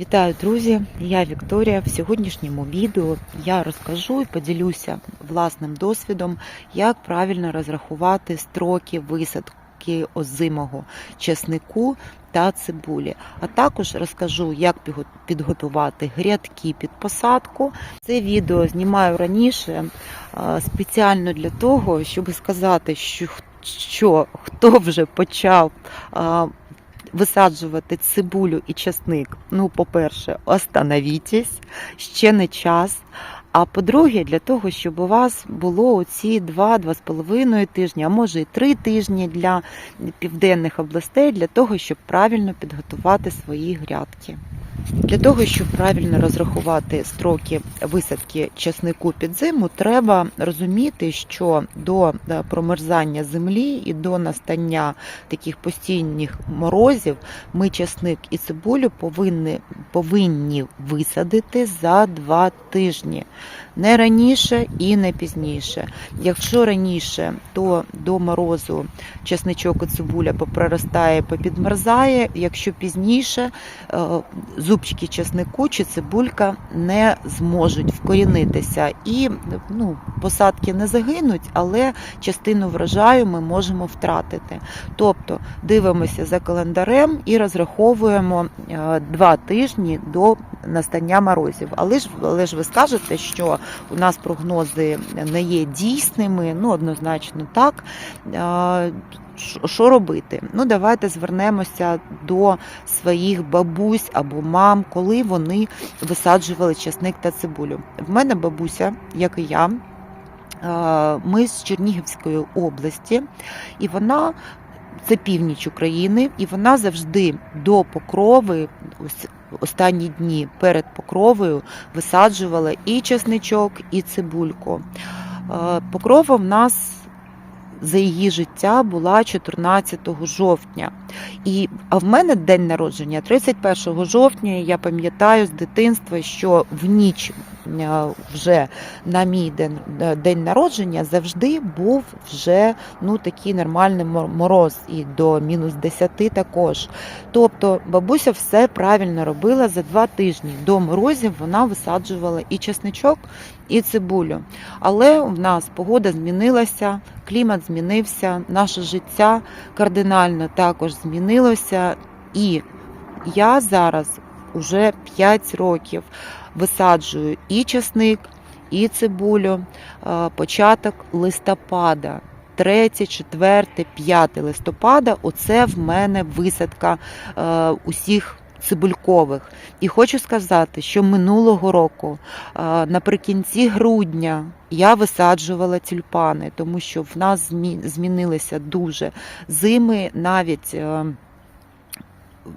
Вітаю, друзі! Я Вікторія. В сьогоднішньому відео я розкажу і поділюся власним досвідом, як правильно розрахувати строки висадки озимого чеснику та цибулі. А також розкажу, як підготувати грядки під посадку. Це відео знімаю раніше спеціально для того, щоб сказати, що, хто вже почав. Висаджувати цибулю і часник, ну, по-перше, остановітесь, ще не час. А по-друге, для того, щоб у вас було оці 2-2,5 тижні, а може і 3 тижні для південних областей, для того, щоб правильно підготувати свої грядки. Для того, щоб правильно розрахувати строки висадки часнику під зиму, треба розуміти, що до е, промерзання землі і до настання таких постійних морозів ми часник і цибулю повинні, повинні висадити за два тижні. Не раніше і не пізніше. Якщо раніше, то до морозу часничок і цибуля попроростає, попідмерзає. Якщо пізніше, е, зубчики часнику чи цибулька не зможуть вкорінитися. І ну, посадки не загинуть, але частину врожаю ми можемо втратити. Тобто дивимося за календарем і розраховуємо е, два тижні до настання морозів. Але ж, але ж ви скажете, що у нас прогнози не є дійсними, ну однозначно так. Що- робити? Ну, давайте звернемося до своїх бабусь або мам, коли вони висаджували часник та цибулю. В мене бабуся, як і я, ми з Чернігівської області, і вона це північ України, і вона завжди до покрови, ось останні дні перед покровою висаджувала і чесничок, і цибульку. Покрова в нас за її життя була 14 жовтня. І, а в мене день народження 31 жовтня. Я пам'ятаю з дитинства, що в ніч е, вже на мій день, е, день народження завжди був вже ну, такий нормальний мороз, і до мінус 10 також. Тобто бабуся все правильно робила за два тижні. До морозів вона висаджувала і чесничок, і цибулю. Але в нас погода змінилася, клімат змінився, наше життя кардинально також. І я зараз уже 5 років висаджую і чесник, і цибулю. Е, Початок листопада. 3, 4, 5 листопада оце в мене висадка е, усіх цибулькових. І хочу сказати, що минулого року, е, наприкінці грудня, я висаджувала тюльпани, тому що в нас змінилися дуже зими навіть. е,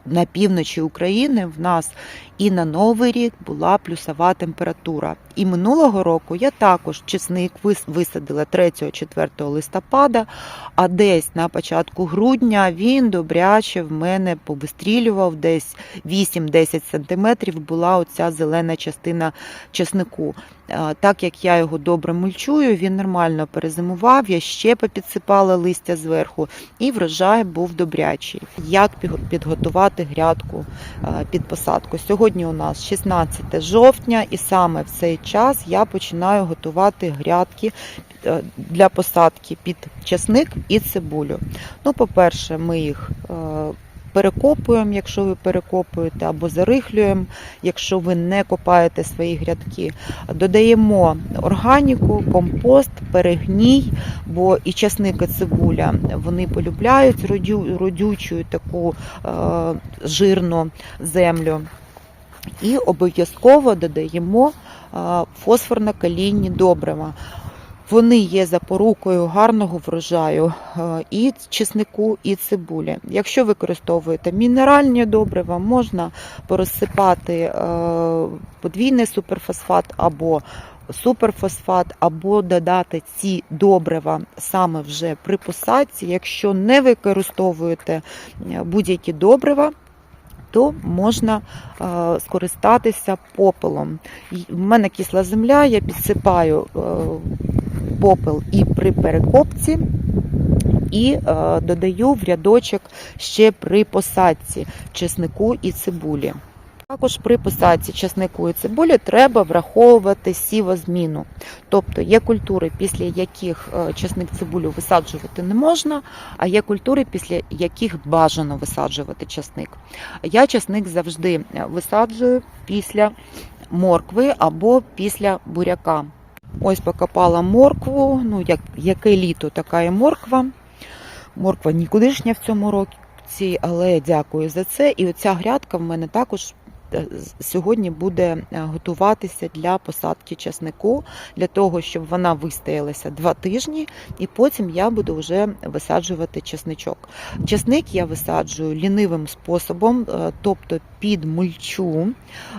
На півночі України в нас і на Новий рік була плюсова температура. І минулого року я також чесник висадила 3-4 листопада, а десь на початку грудня він добряче в мене повистрілював, десь 8-10 сантиметрів була оця зелена частина чеснику. Так як я його добре мульчую, він нормально перезимував, я ще попідсипала листя зверху, і врожай був добрячий. Як підготувати грядку під посадку? Сьогодні у нас 16 жовтня, і саме в цей час я починаю готувати грядки е, для посадки під часник і цибулю. Ну, по-перше, ми їх е, перекопуємо, якщо ви перекопуєте, або зарихлюємо, якщо ви не копаєте свої грядки. Додаємо органіку, компост, перегній, бо і часник, і цибуля вони полюбляють родючу таку е, жирну землю. І обов'язково додаємо фосфорно-калійні добрива. Вони є запорукою гарного врожаю і чеснику, і цибулі. Якщо використовуєте мінеральні добрива, можна порозсипати подвійний суперфосфат або суперфосфат, або додати ці добрива саме вже при посадці. Якщо не використовуєте будь-які добрива, то можна е, скористатися попелом. У мене кисла земля, я підсипаю е, попел і при перекопці, і е, додаю в рядочок ще при посадці чеснику і цибулі. Також при посадці часнику і цибулі треба враховувати сівозміну. Тобто є культури, після яких е, часник цибулю висаджувати не можна, а є культури, після яких бажано висаджувати часник. Я часник завжди е, висаджую після моркви або після буряка. Ось покопала моркву. Ну, як, яке літо, така і морква. Морква нікудишня в цьому році, але дякую за це. І оця грядка в мене також сьогодні буде е, готуватися для посадки часнику, для того, щоб вона вистоялася два тижні, і потім я буду вже висаджувати часничок. Часник я висаджую лінивим способом, е, тобто під мульчу.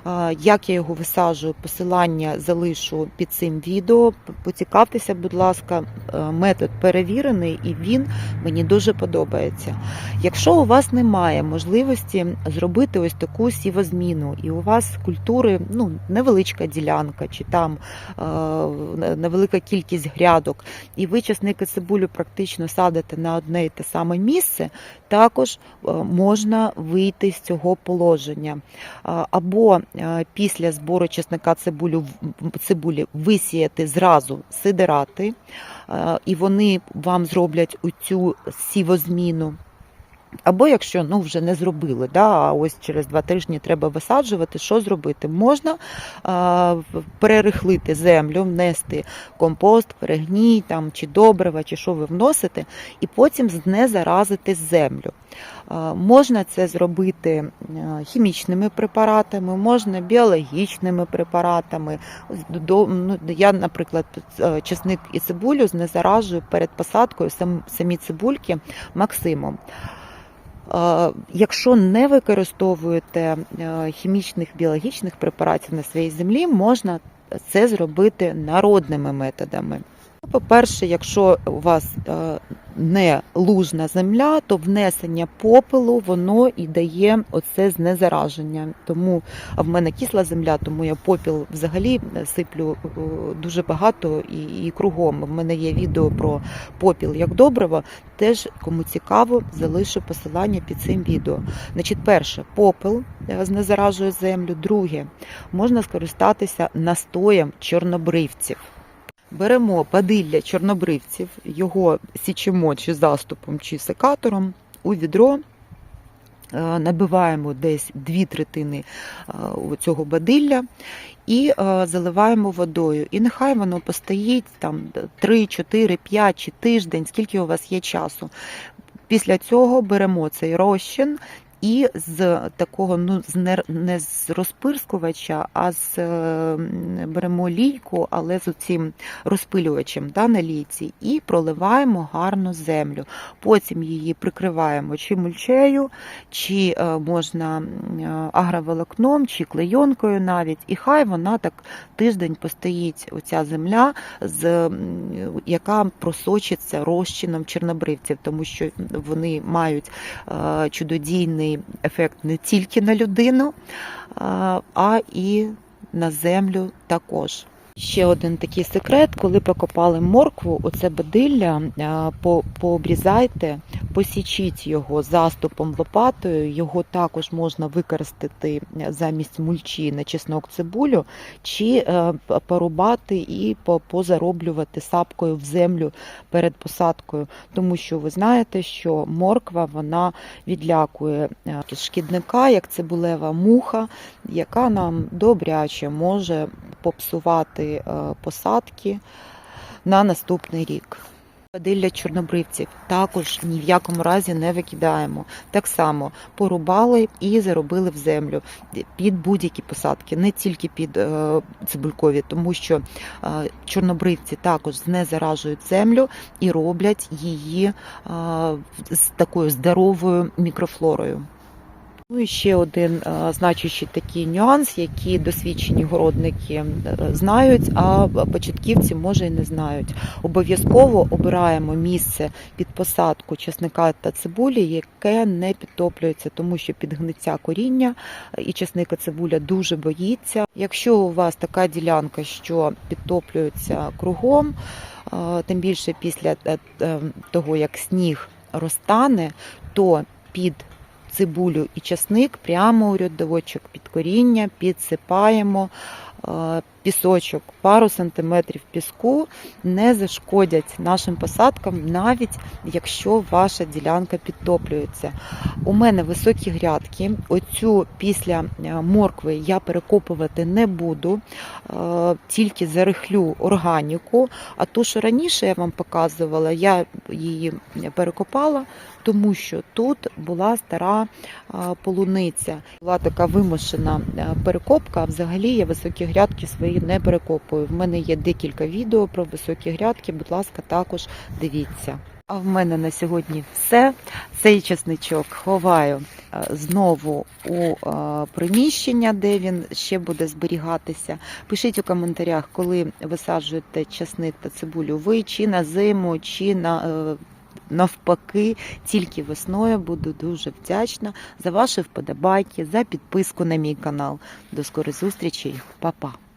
Е, Як я його висаджую, посилання залишу під цим відео. Поцікавтеся, будь ласка, е, метод перевірений і він мені дуже подобається. Якщо у вас немає можливості зробити ось таку сівозміну, і у вас культури ну, невеличка ділянка, чи там е, невелика кількість грядок, і ви часник і цибулю практично садите на одне і те саме місце, також е, можна вийти з цього положення. Або е, після збору чесника цибулю, цибулі висіяти зразу сидирати, е, і вони вам зроблять цю сівозміну. Або якщо ну вже не зробили, да, а ось через два тижні треба висаджувати, що зробити? Можна а, перерихлити землю, внести компост, перегній там, чи добрива, чи що ви вносите, і потім знезаразити землю. А, Можна це зробити хімічними препаратами, можна біологічними препаратами. До- ну, Я, наприклад, е, чесник і цибулю знезаражую перед посадкою сам- самі цибульки Максимом. Якщо не використовуєте е, хімічних біологічних препаратів на своїй землі, можна це зробити народними методами. По-перше, якщо у вас е, не лужна земля, то внесення попелу воно і дає оце знезараження. Тому в мене кисла земля, тому я попіл взагалі сиплю е, дуже багато і, і кругом. У мене є відео про попіл як добриво. Теж кому цікаво, залишу посилання під цим відео. Значить, перше, попел е, знезаражує землю. Друге, можна скористатися настоєм чорнобривців. Беремо падилля чорнобривців, його січемо чи заступом, чи секатором у відро. е, Набиваємо десь дві третини е, цього бадилля і е, заливаємо водою. І нехай воно постоїть там 3, 4, 5 чи тиждень, скільки у вас є часу. Після цього беремо цей розчин і з такого, ну, з не, з розпирскувача, а з беремо лійку, але з цим розпилювачем да, на лійці, і проливаємо гарну землю. Потім її прикриваємо чи мульчею, чи е, можна е, агроволокном, чи клейонкою навіть. І хай вона так тиждень постоїть, оця земля, з, яка просочиться розчином чорнобривців, тому що вони мають е, чудодійний ефект не тільки на людину, а- і на землю також. Ще один такий секрет, коли покопали моркву, оце бадилля, пообрізайте, посічіть його заступом лопатою. Його також можна використати замість мульчі на чеснок цибулю, чи е, порубати і позароблювати сапкою в землю перед посадкою. Тому що ви знаєте, що морква вона відлякує е, шкідника, як цибулева муха, яка нам добряче може попсувати е, посадки на наступний рік. Падилля чорнобривців також ні в якому разі не викидаємо. Так само порубали і заробили в землю під будь-які посадки, не тільки під е, цибулькові, тому що е, чорнобривці також знезаражують землю і роблять її е, з такою здоровою мікрофлорою. Ну і ще один е, значущий такий нюанс, який досвідчені городники е, знають, а початківці може і не знають. Обов'язково обираємо місце під посадку чесника та цибулі, яке не підтоплюється, тому що підгниття коріння е, і чесник і цибуля дуже боїться. Якщо у вас така ділянка, що підтоплюється кругом, тим більше після того, як сніг розтане, то під цибулю і часник прямо у рядовочок під коріння, підсипаємо пісочок, пару сантиметрів піску не зашкодять нашим посадкам, навіть якщо ваша ділянка підтоплюється. У мене високі грядки. Оцю після е, моркви я перекопувати не буду, е, тільки зарихлю органіку. А ту, що раніше я вам показувала, я її перекопала, тому що тут була стара е, полуниця. Була така вимушена е, перекопка. а Взагалі я високі грядки свої не перекопую. В мене є декілька відео про високі грядки. Будь ласка, також дивіться. А в мене на сьогодні все. Цей чесничок ховаю е, знову у е, приміщення, де він ще буде зберігатися. Пишіть у коментарях, коли висаджуєте чесник та цибулю ви чи на зиму, чи на е, навпаки, тільки весною буду дуже вдячна за ваші вподобайки, за підписку на мій канал. До скорої зустрічей, Па-па!